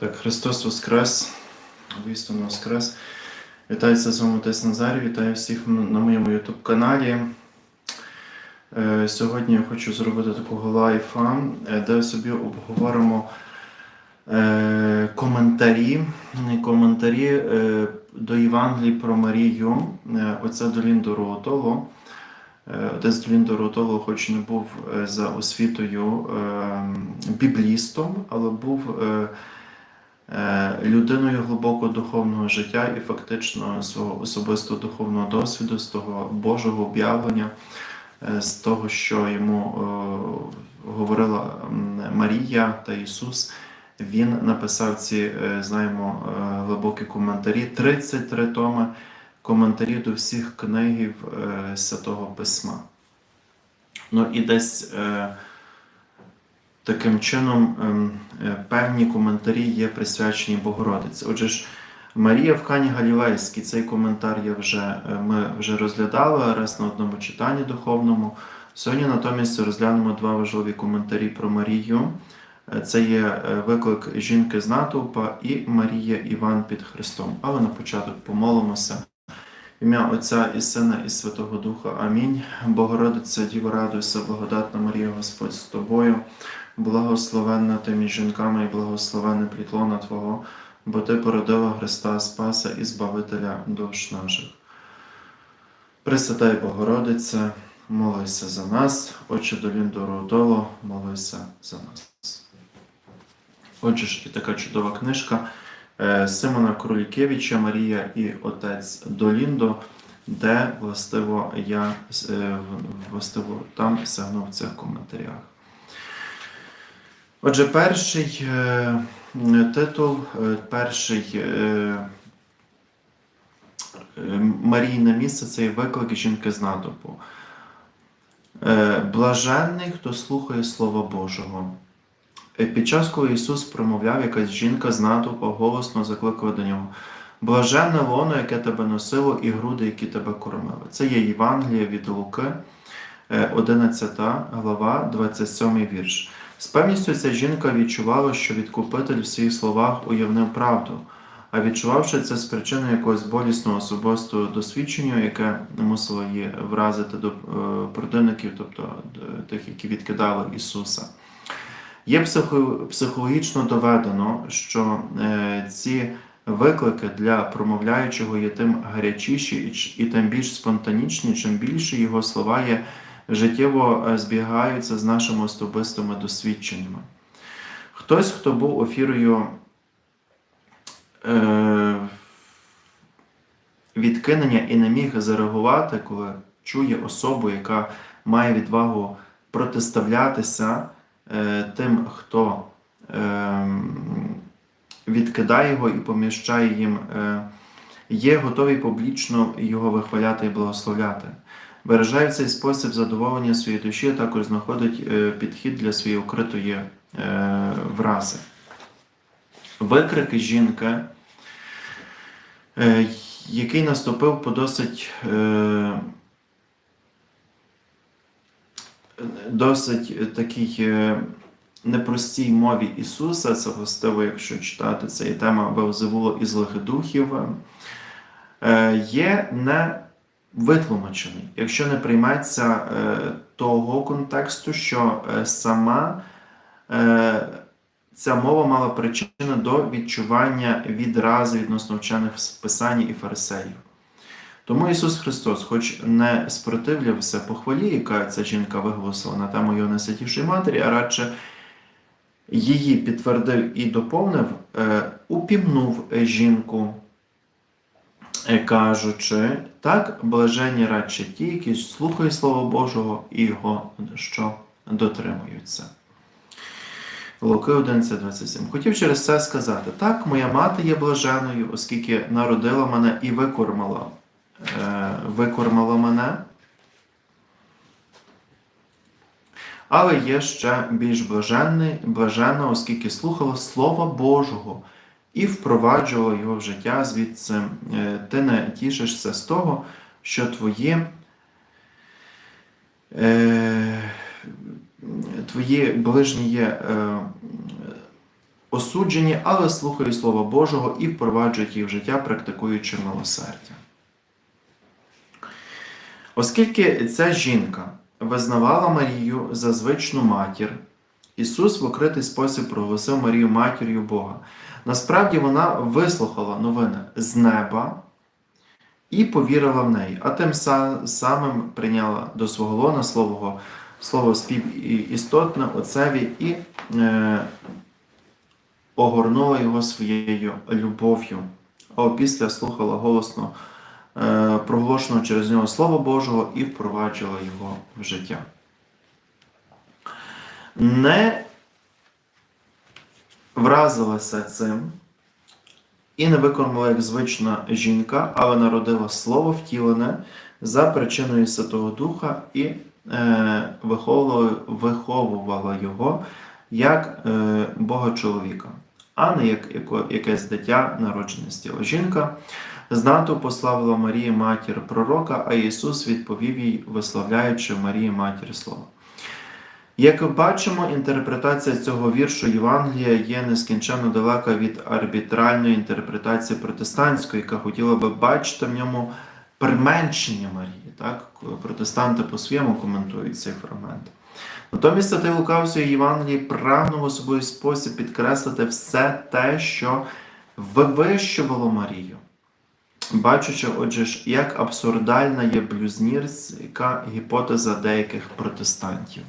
Так, Христос Воскрес, вістину Воскрес. Вітаюся з вами Отець Назарій, вітаю всіх на моєму YouTube каналі. Е, Сьогодні я хочу зробити такого лайфа, е, де собі обговоримо е, коментарі, коментарі до Євангелії про Марію. Оце до Ліндо Роотоло. Е, Отець Доліндо Роотоло, хоч не був за освітою біблістом, але був людиною глибокого духовного життя і фактично свого особистого духовного досвіду, з того Божого об'явлення, е, з того, що йому е, говорила Марія та Ісус. Він написав ці, е, знаємо, е, глибокі коментарі, 33 томи коментарів до всіх книгів е, Святого Письма. Ну і десь е, таким чином ем, е, певні коментарі є присвячені Богородиці. Отже ж, Марія в Кані Галілейській, цей коментар я вже, е, ми вже розглядали раз на одному читанні духовному. Сьогодні натомість розглянемо два важливі коментарі про Марію. Е, Це є виклик жінки з натовпа і Марія Іван під Христом. Але на початок помолимося. Ім'я Отця і Сина, і Святого Духа. Амінь. Богородиця, Діво, радуйся, благодатна Марія, Господь з тобою, благословенна ти між жінками і благословенне плітлона Твого, бо Ти породила Христа Спаса і Збавителя душ наших. Пресвятай Богородице, молися за нас, Отче Долін Доротоло, молися за нас. Отже ж, і така чудова книжка е, Симона Крулікевича Марія і отець Доліндо, де властиво я е, властиво там сягнув в цих коментарях. Отже, перший е, титул, е, перший е, Марійне місце це є виклик жінки з натовпу. Е, Блаженний, хто слухає Слова Божого. Під час, коли Ісус промовляв, якась жінка з натовпу голосно закликала до нього. Блаженне лоно, яке тебе носило, і груди, які тебе кормили. Це є Євангелія від Луки, е, 11 глава, 27 вірш. З певністю ця жінка відчувала, що відкупитель в своїх словах уявнив правду, а відчувавши це з причини якогось болісного особистого досвідчення, яке мусило її вразити до е, противників, тобто до тих, які відкидали Ісуса. Є психологічно доведено, що е, ці виклики для промовляючого є тим гарячіші і тим більш спонтанічні, чим більше його слова є життєво е, збігаються з нашими особистими досвідченнями. Хтось, хто був офірою е, відкинення і не міг зареагувати, коли чує особу, яка має відвагу протиставлятися е, тим, хто е, відкидає його і поміщає їм, є готовий публічно його вихваляти і благословляти. Виражає цей спосіб задоволення своєї душі, а також знаходить е, підхід для своєї укритої е, врази. Викрики жінки, е, який наступив по досить, досить такій непростій мові Ісуса, це властиво, якщо читати, це є тема Вевзевуло і злих духів, є не витлумачений, якщо не прийметься е, того контексту, що е, сама е, ця мова мала причину до відчування відрази відносно вчених в Писанні і фарисеїв. Тому Ісус Христос, хоч не спротивлявся похвалі, яка ця жінка виголосила на тему його найсвятішої матері, а радше її підтвердив і доповнив, упімнув жінку, кажучи, так, блаженні радше ті, які слухають Слово Божого і його що дотримуються. Луки 11.27. Хотів через це сказати: так, моя мати є блаженою, оскільки народила мене і викормила, е, викормила мене. Але є ще більш блаженна, оскільки слухала Слова Божого і впроваджувала його в життя. Звідси е, ти не тішишся з того, що твої, е, твої ближні є е, осуджені, але слухають Слова Божого і впроваджують їх в життя, практикуючи милосердя. Оскільки ця жінка визнавала Марію за звичну матір, Ісус в окритий спосіб проголосив Марію матір'ю Бога. Насправді вона вислухала новини з неба і повірила в неї, а тим самим прийняла до свого лона слово, слово співістотне Отцеві і е, огорнула його своєю любов'ю. А опісля слухала голосно е, проголошеного через нього Слова Божого і впроваджувала його в життя. Не вразилася цим і не виконала як звична жінка, але народила слово втілене за причиною Святого Духа і е, виховувала, його як е, Бога чоловіка, а не як якесь дитя, народжене з тіла. Жінка знату пославила Марії матір пророка, а Ісус відповів їй, висловляючи Марії матір Слова. Як бачимо, інтерпретація цього віршу Євангелія є нескінченно далека від арбітральної інтерпретації протестантської, яка хотіла би бачити в ньому применшення Марії. Так? Протестанти по-своєму коментують цей фрагмент. Натомість Святий Лука в своїй Євангелії прагнув в особливий спосіб підкреслити все те, що вивищувало Марію. Бачучи, отже як абсурдальна є блюзнірська гіпотеза деяких протестантів.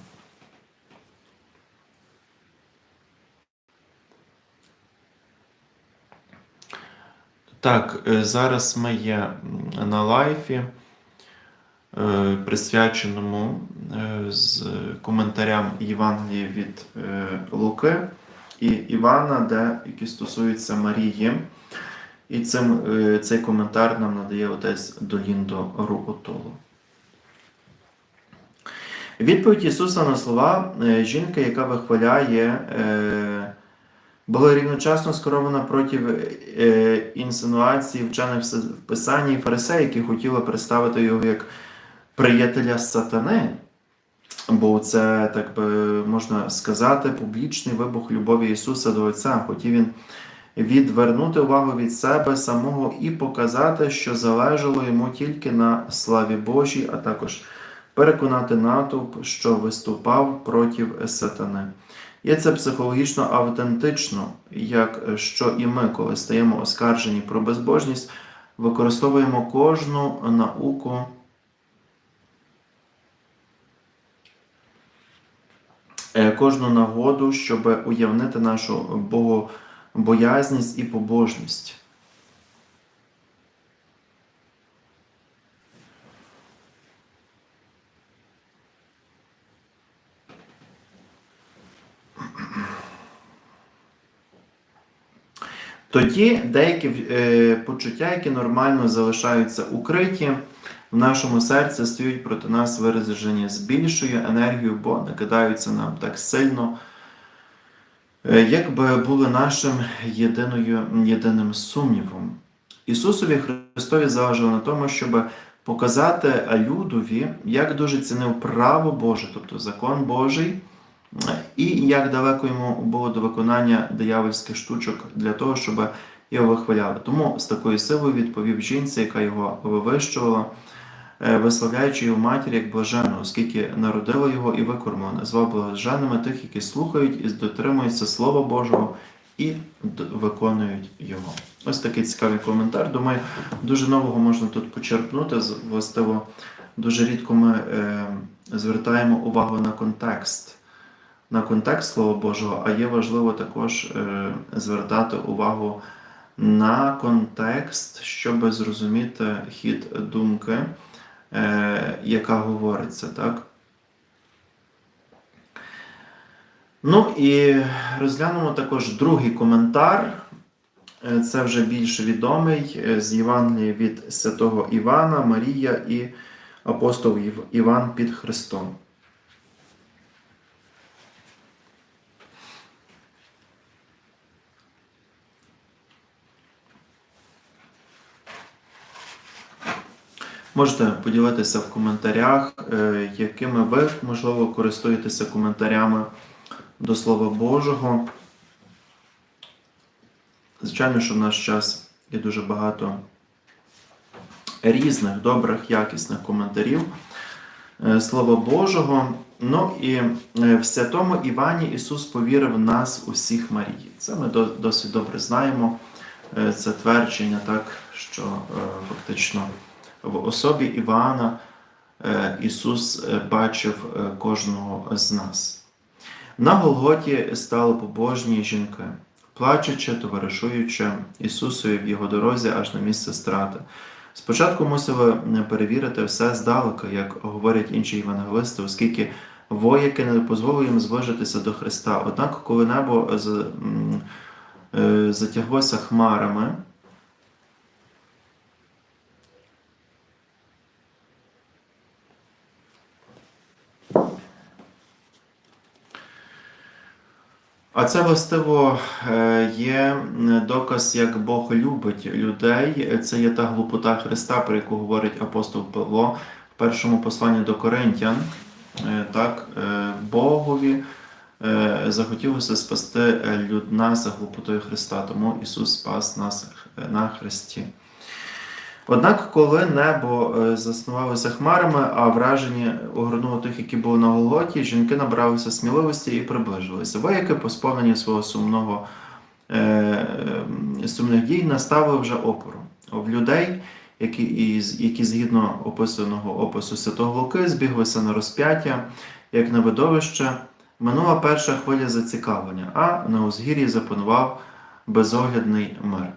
Так, е, зараз ми є на лайфі, е, присвяченому е, з коментарям Євангелія від Луки і Івана, де які стосуються Марії. І цим, цей коментар нам надає отець Доліндо Руотоло. Відповідь Ісуса на слова жінки, яка вихваляє, була рівночасно скерована проти е, інсинуацій вчених в Писанні і фарисеїв, які хотіли представити його як приятеля сатани. Бо це, так би можна сказати, публічний вибух любові Ісуса до Отця. Хотів він відвернути увагу від себе самого і показати, що залежало йому тільки на славі Божій, а також переконати натовп, що виступав проти сатани. Є це психологічно автентично, як що і ми, коли стаємо оскаржені про безбожність, використовуємо кожну науку. е, Кожну нагоду, щоб уявнити нашу богобоязність і побожність. Тоді деякі е, почуття, які нормально залишаються укриті, в нашому серці стають проти нас виражені з більшою енергією, бо накидаються нам так сильно, е, якби були нашим єдиною, єдиним сумнівом. Ісусові Христові залежало на тому, щоб показати людові, як дуже цінив право Боже, тобто закон Божий, і як далеко йому було до виконання диявольських штучок для того, щоб його вихваляли. Тому з такою силою відповів жінці, яка його вивищувала, е, висловляючи його матір як блаженного, оскільки народила його і викормила, назвав блаженними тих, які слухають і дотримуються Слова Божого і виконують його. Ось такий цікавий коментар. Думаю, дуже нового можна тут почерпнути. Властиво, дуже рідко ми е, звертаємо увагу на контекст на контекст Слова Божого, а є важливо також е, звертати увагу на контекст, щоб зрозуміти хід думки, е, яка говориться, так? Ну і розглянемо також другий коментар. Е, Це вже більш відомий з Євангелія від святого Івана, Марія і апостол Іван під Христом. Можете поділитися в коментарях, е, якими ви, можливо, користуєтеся коментарями до Слова Божого. Звичайно, що в наш час є дуже багато різних, добрих, якісних коментарів е, Слова Божого. Ну і е, в святому Івані Ісус повірив нас усіх Марії. Це ми досить добре знаємо. Це твердження, так, що фактично в особі Івана е, Ісус е, бачив е, кожного з нас. На Голготі стали побожні жінки, плачучи, товаришуючи Ісусові в його дорозі аж на місце страти. Спочатку мусили перевірити все здалека, як говорять інші євангелисти, оскільки вояки не дозволили їм зближитися до Христа. Однак, коли небо затяглося хмарами, А це властиво е, є доказ, як Бог любить людей. Це є та глупота Христа, про яку говорить апостол Павло в першому посланні до Коринтян. Е, Так, е, Богові захотілося спасти люд нас за глупотою Христа, тому Ісус спас нас на Христі. Однак, коли небо е, заснувалося хмарами, а вражені огорнуло тих, які були на Голготі, жінки набралися сміливості і приближилися. Вояки, по сповненні свого сумного е, е, сумних дій, наставили вже опору. В людей, які, які згідно описаного опису Святого Луки, збіглися на розп'яття, як на видовище, минула перша хвиля зацікавлення, а на узгір'ї запанував безоглядний мир.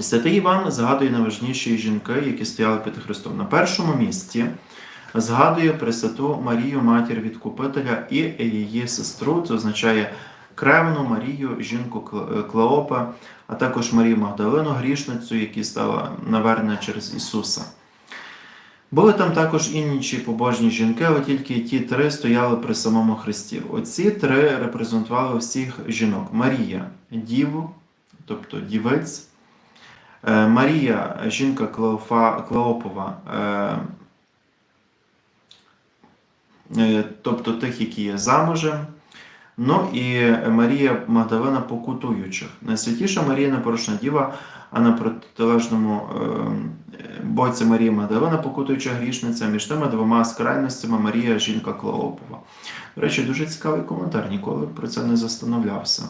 Святий Іван згадує найважніші жінки, які стояли під Христом. На першому місці згадує Пресвяту Марію, матір Відкупителя і її сестру. Це означає кревну Марію, жінку Клеопа, а також Марію Магдалину, грішницю, яка стала навернена через Ісуса. Були там також інші побожні жінки, але тільки ті три стояли при самому Христі. Оці три репрезентували всіх жінок: Марія, Діву, тобто дівець. Е, Марія, жінка Клеофа, Клеопова, е, е, тобто тих, які є замужем. Ну і Марія Магдалина покутуючих. Найсвятіша Марія непорочна діва, а на протилежному боці Марія Магдалина покутуюча грішниця, між тими двома скрайностями Марія жінка Клеопова. До речі, дуже цікавий коментар, ніколи про це не застановлявся.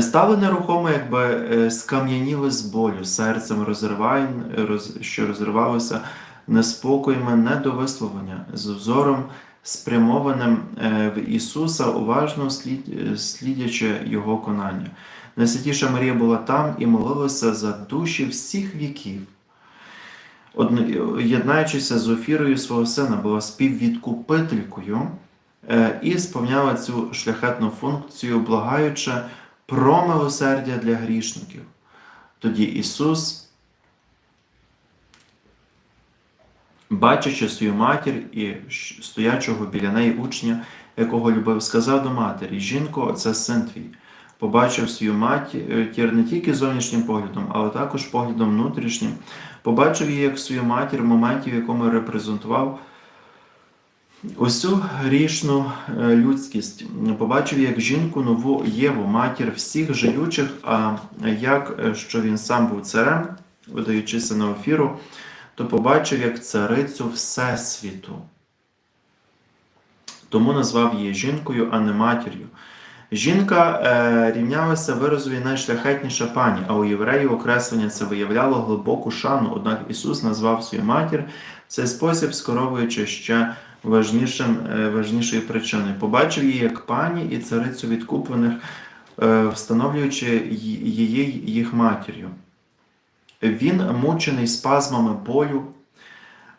Стали нерухомо, якби е, скам'яніли з болю, серцем розриває, роз, що розривалося неспокоями, недовисловлення, з взором спрямованим е, в Ісуса, уважно слід, е, слідячи Його конання. Найсвятіша Марія була там і молилася за душі всіх віків. Єднаючися з Офірою свого сина, була співвідкупителькою е, і сповняла цю шляхетну функцію, благаючи про милосердя для грішників. Тоді Ісус, бачачи свою матір і стоячого біля неї учня, якого любив, сказав до матері: Жінко, це син твій. Побачив свою матір не тільки зовнішнім поглядом, але також поглядом внутрішнім. Побачив її як свою матір в моменті, в якому репрезентував Усю грішну е, людськість побачив як жінку нову Єву, матір всіх жалючих, а як е, що він сам був царем, видаючися на офіру, то побачив як царицю Всесвіту. Тому назвав її жінкою, а не матір'ю. Жінка е, рівнялася виразові найшляхетніша пані, а у євреїв окреслення це виявляло глибоку шану. Однак Ісус назвав свою матір цей спосіб, скоровуючи ще важнішим, е, важнішою причиною. Побачив її як пані і царицю відкуплених, е, встановлюючи її їх матір'ю. Він, мучений спазмами болю,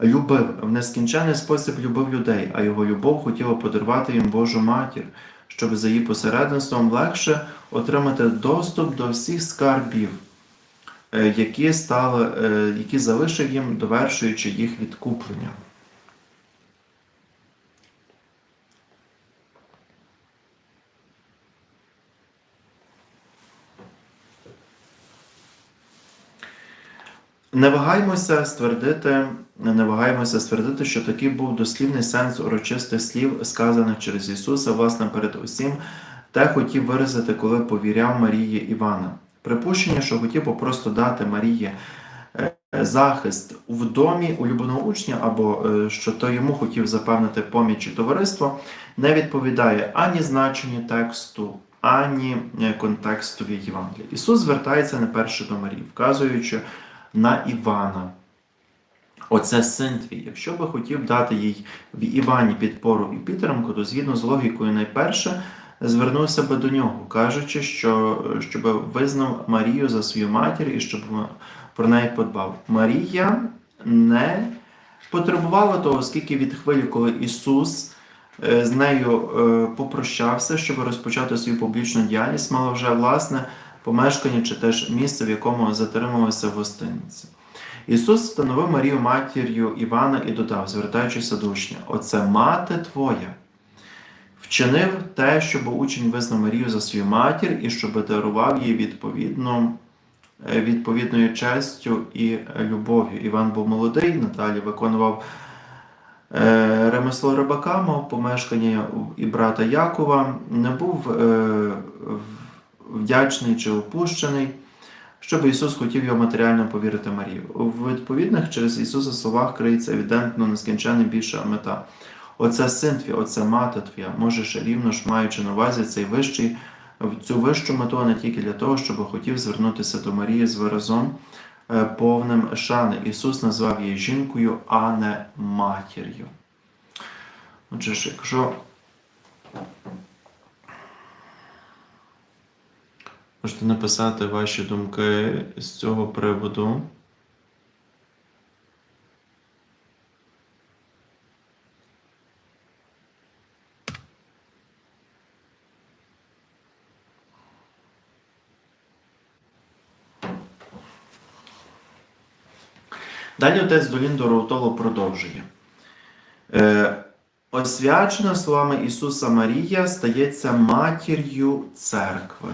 любив в нескінчений спосіб любив людей, а його любов хотіла подарувати їм Божу матір, щоб за її посередництвом легше отримати доступ до всіх скарбів, е, які, стали, які залишив їм, довершуючи їх відкуплення. Не вагаємося ствердити, не вагаємося ствердити, що такий був дослівний сенс урочистих слів, сказаних через Ісуса, власне, перед усім те хотів виразити, коли повіряв Марії Івана. Припущення, що хотів попросту дати Марії е, захист в домі улюбленого учня, або е, що то йому хотів запевнити поміч і товариство, не відповідає ані значенню тексту, ані е, контекстові Євангелія. Ісус звертається не перше до Марії, вказуючи на Івана. Оце син твій. Якщо би хотів дати їй в Івані підпору і підтримку, то згідно з логікою найперше звернувся би до нього, кажучи, що щоб визнав Марію за свою матір і щоб про неї подбав. Марія не потребувала того, оскільки від хвилі, коли Ісус е, з нею е, попрощався, щоб розпочати свою публічну діяльність, мала вже власне помешкання чи теж місце, в якому затримувався в гостиниці. Ісус встановив Марію матір'ю Івана і додав, звертаючися до учня, Оце мати твоя. Вчинив те, щоб учень визнав Марію за свою матір і щоб дарував їй відповідно, е, відповідною честю і любов'ю. Іван був молодий, Наталі виконував е, ремесло рибака, мав помешкання і брата Якова, не був е, вдячний чи опущений щоб Ісус хотів його матеріально повірити Марію. В відповідних через Ісуса словах криється евідентно нескінченно більша мета. Оце син твій, оце мати твоя, можеш рівно ж маючи на увазі цей вищий, цю вищу мету не тільки для того, щоб хотів звернутися до Марії з виразом е, повним шани. Ісус назвав її жінкою, а не матір'ю. Отже якщо Можете написати ваші думки з цього приводу. Далі отець Доліндо Роутоло продовжує. Е, Освячена словами Ісуса Марія стається матір'ю церкви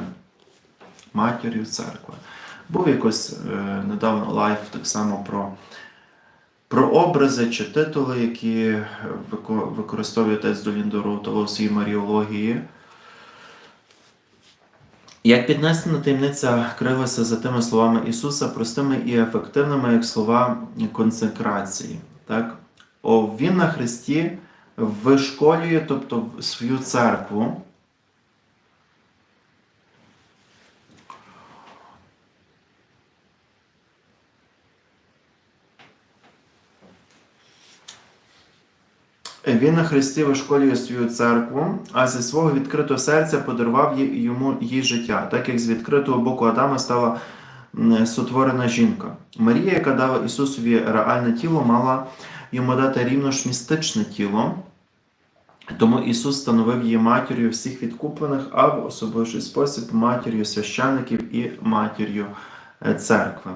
матір'ю церкви. Був якось е, недавно лайф так само про про образи чи титули, які використовує отець Доліндору своїй маріології. Як піднесена таємниця крилася за тими словами Ісуса, простими і ефективними, як слова консекрації. Так? О, Він на Христі вишколює тобто, свою церкву. Він на Христі вишколює свою церкву, а зі свого відкритого серця подарував йому їй життя, так як з відкритого боку Адама стала сотворена жінка. Марія, яка дала Ісусові реальне тіло, мала йому дати рівно ж містичне тіло. Тому Ісус становив її матір'ю всіх відкуплених, а в особливий спосіб матір'ю священиків і матір'ю е, церкви.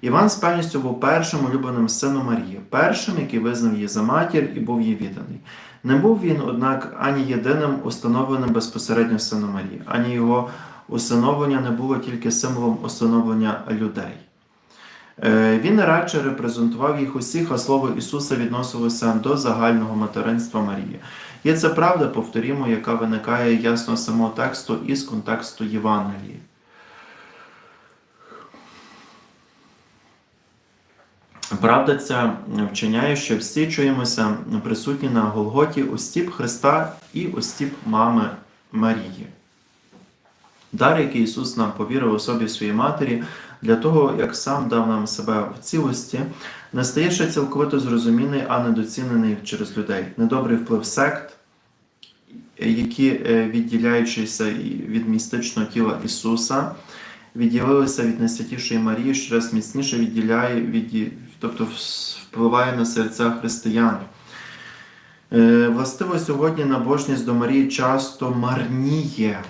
Іван з певністю був першим улюбленим сином Марії, першим, який визнав її за матір і був їй відданий. Не був він, однак, ані єдиним установленим безпосередньо сином Марії, ані його усиновлення не було тільки символом усиновлення людей. Е, він радше репрезентував їх усіх, а слово Ісуса відносилося до загального материнства Марії. Є це правда, повторімо, яка виникає ясно з самого тексту і з контексту Євангелії. Правда ця вчиняє, що всі чуємося присутні на Голготі остіп Христа і остіп мами Марії. Дар, який Ісус нам повірив у собі своїй матері, для того, як сам дав нам себе в цілості, не стає ще цілковито зрозумілий, а недоцінений через людей. Недобрий вплив сект, які, е, відділяючися від містичного тіла Ісуса, відділилися від найсвятішої Марії, що раз міцніше відділяє від тобто впливає на серця християн. Е, властиво, сьогодні набожність до Марії часто марніє.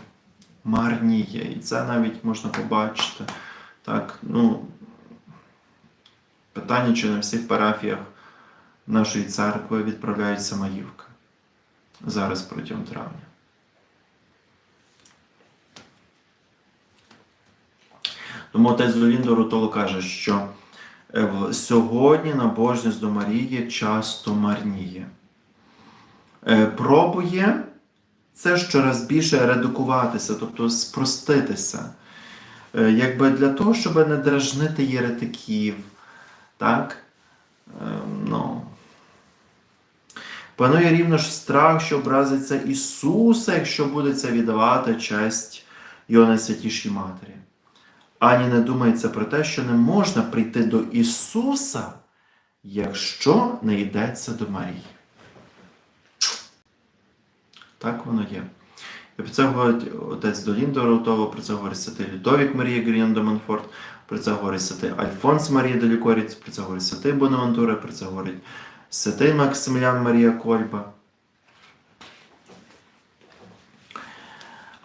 Марніє. І це навіть можна побачити. Так, ну, Питання, чи на всіх парафіях нашої церкви відправляються маївки зараз протягом травня. Тому отець Доліндо Рутоло каже, що сьогодні набожність до Марії часто марніє. Е, пробує це щораз більше редукуватися, тобто спроститися. Е, Якби для того, щоб не дражнити єретиків, так? Е, Ну, Панує рівно ж страх, що образиться Ісуса, якщо буде це віддавати честь Його найсвятішій Матері. Ані не думається про те, що не можна прийти до Ісуса, якщо не йдеться до Марії. Так воно є. І про це говорить отець Доліндо Раутово, про це говорить святий Людовік Марія Гріон де Монфорт, про це говорить святий Альфонс Марія де Лікоріць, про це говорить святий Бонавантура, про це говорить святий Максимілян Марія Кольба.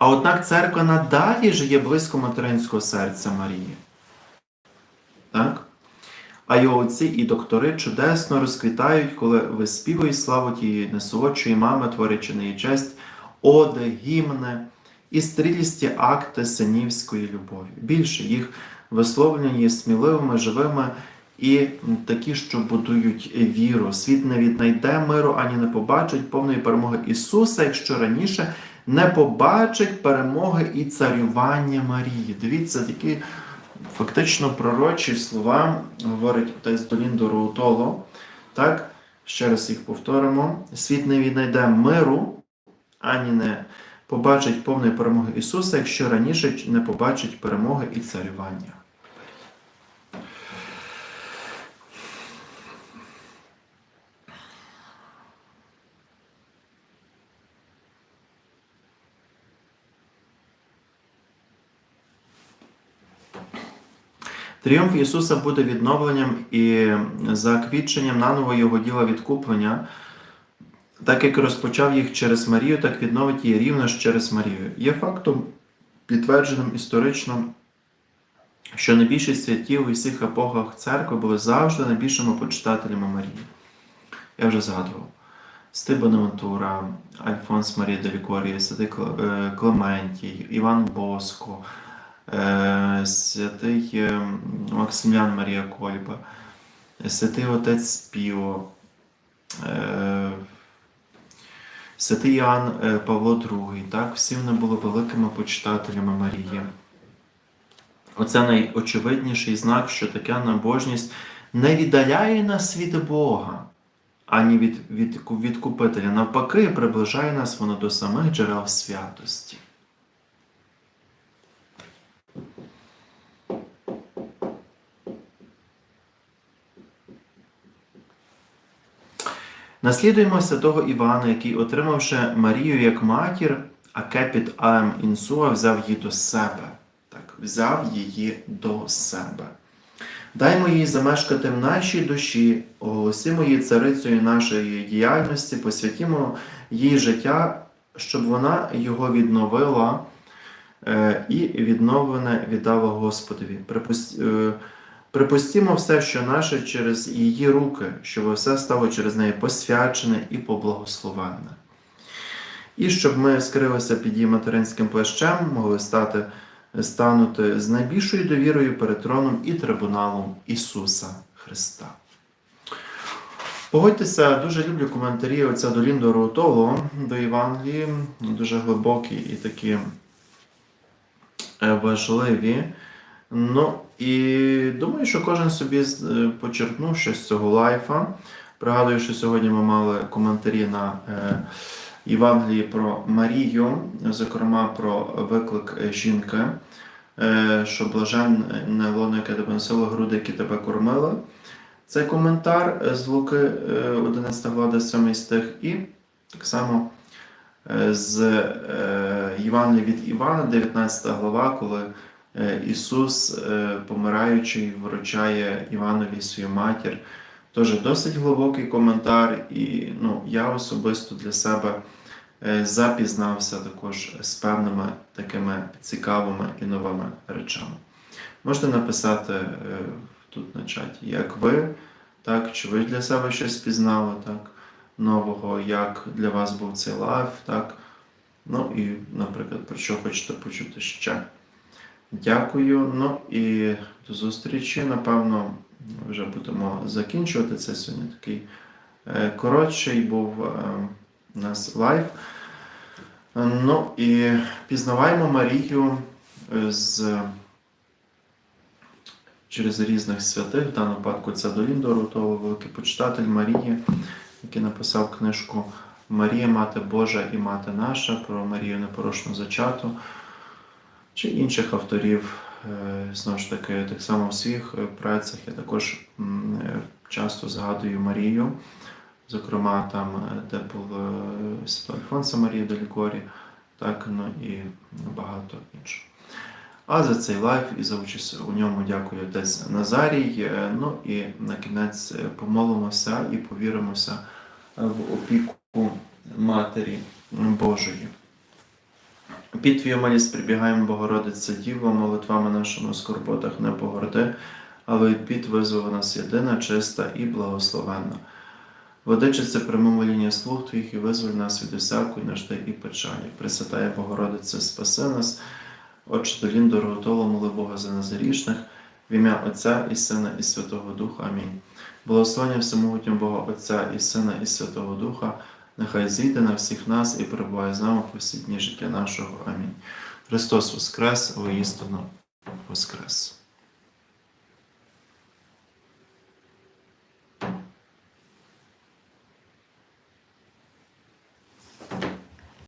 А однак церква надалі ж є близько материнського серця Марії. Так? А його отці і доктори чудесно розквітають, коли виспівують славу тієї несолодшої мами, творячи неї честь, оди, гімни і стрілісті акти синівської любові. Більше їх висловлення є сміливими, живими і такі, що будують віру. Світ не віднайде миру ані не побачить повної перемоги Ісуса, якщо раніше не побачить перемоги і царювання Марії. Дивіться, такі фактично пророчі слова говорить отець Доліндо Роутоло. Так, ще раз їх повторимо. Світ не віднайде миру, ані не побачить повної перемоги Ісуса, якщо раніше не побачить перемоги і царювання. Тріумф Ісуса буде відновленням і заквітченням наново Його діла відкуплення, так як розпочав їх через Марію, так відновить її рівно ж через Марію. Є фактом, підтвердженим історично, що найбільші святі у всіх епохах церкви були завжди найбільшими почитателями Марії. Я вже згадував. Святий Альфонс Марія де Лікорія, Святий е, Клементій, Іван Боско, святий е, Максиміан Марія Кольба, святий отець Піо, е, святий Іоанн е, Павло II. Так, всі вони були великими почитателями Марії. Оце найочевидніший знак, що така набожність не віддаляє нас від Бога, ані від, від відкупителя. Навпаки, приближає нас воно до самих джерел святості. Наслідуємо святого Івана, який, отримавши Марію як матір, а кепіт Аем Інсуа взяв її до себе. Так, взяв її до себе. Даймо їй замешкати в нашій душі, оголосимо її царицею нашої діяльності, посвятімо їй життя, щоб вона його відновила е, і відновлене віддала Господові. Припустімо все, що наше через її руки, щоб все стало через неї посвячене і поблагословенне. І щоб ми скрилися під її материнським плащем, могли стати, станути з найбільшою довірою перед троном і трибуналом Ісуса Христа. Погодьтеся, дуже люблю коментарі отця до Ліндо Роутоло до Євангелії, дуже глибокі і такі е, важливі. Ну і думаю, що кожен собі е, почерпнув щось з цього лайфа. Пригадую, що сьогодні ми мали коментарі на е, Євангелії про Марію, зокрема про виклик е, жінки, що блажен не лоно, яке тебе носило, груди, які тебе кормили. Це коментар з Луки е, 11 глава, 7 стих, і так само з Євангелія від Івана, 19 глава, коли Ісус, е, помираючий, вручає Іванові свою матір. Теж досить глибокий коментар, і ну, я особисто для себе е, запізнався також з певними такими цікавими і новими речами. Можете написати е, тут на чаті, як ви, так, чи ви для себе щось пізнали так, нового, як для вас був цей лайф, так. Ну і, наприклад, про що хочете почути ще. Дякую. Ну і до зустрічі. Напевно, вже будемо закінчувати. Це сьогодні такий е, коротший був е, у нас лайв. Ну і пізнаваємо Марію е, з через різних святих, в даному випадку це Доліндору, того великий почитатель Марії, який написав книжку Марія, Мати Божа і Мати наша про Марію непорочну зачату, чи інших авторів. Е, Знову ж таки, так само в своїх е, працях я також е, часто згадую Марію, зокрема там, де був е, Свято Альфонса Марія до Лікорі, так, ну і багато іншого. А за цей лайф і за участь у ньому дякую отець Назарій. Ну і на кінець помолимося і повіримося в опіку Матері Божої. Під твою милість прибігаємо, Богородиця Діво, молитвами нашими у скорботах не погорди, але під визволи нас єдина, чиста і благословенна. Водичице прямо моління слуг Твоїх і визволь нас від усякої нужди і печалі. Пресвятая Богородице, спаси нас, Отче долін дороготоло, моли Бога за нас грішних, в ім'я Отця і Сина і Святого Духа. Амінь. Благословення всемогутнього Бога Отця і Сина і Святого Духа, нехай зійде на всіх нас і перебуває з нами по всі життя нашого. Амінь. Христос Воскрес, воістину Воскрес.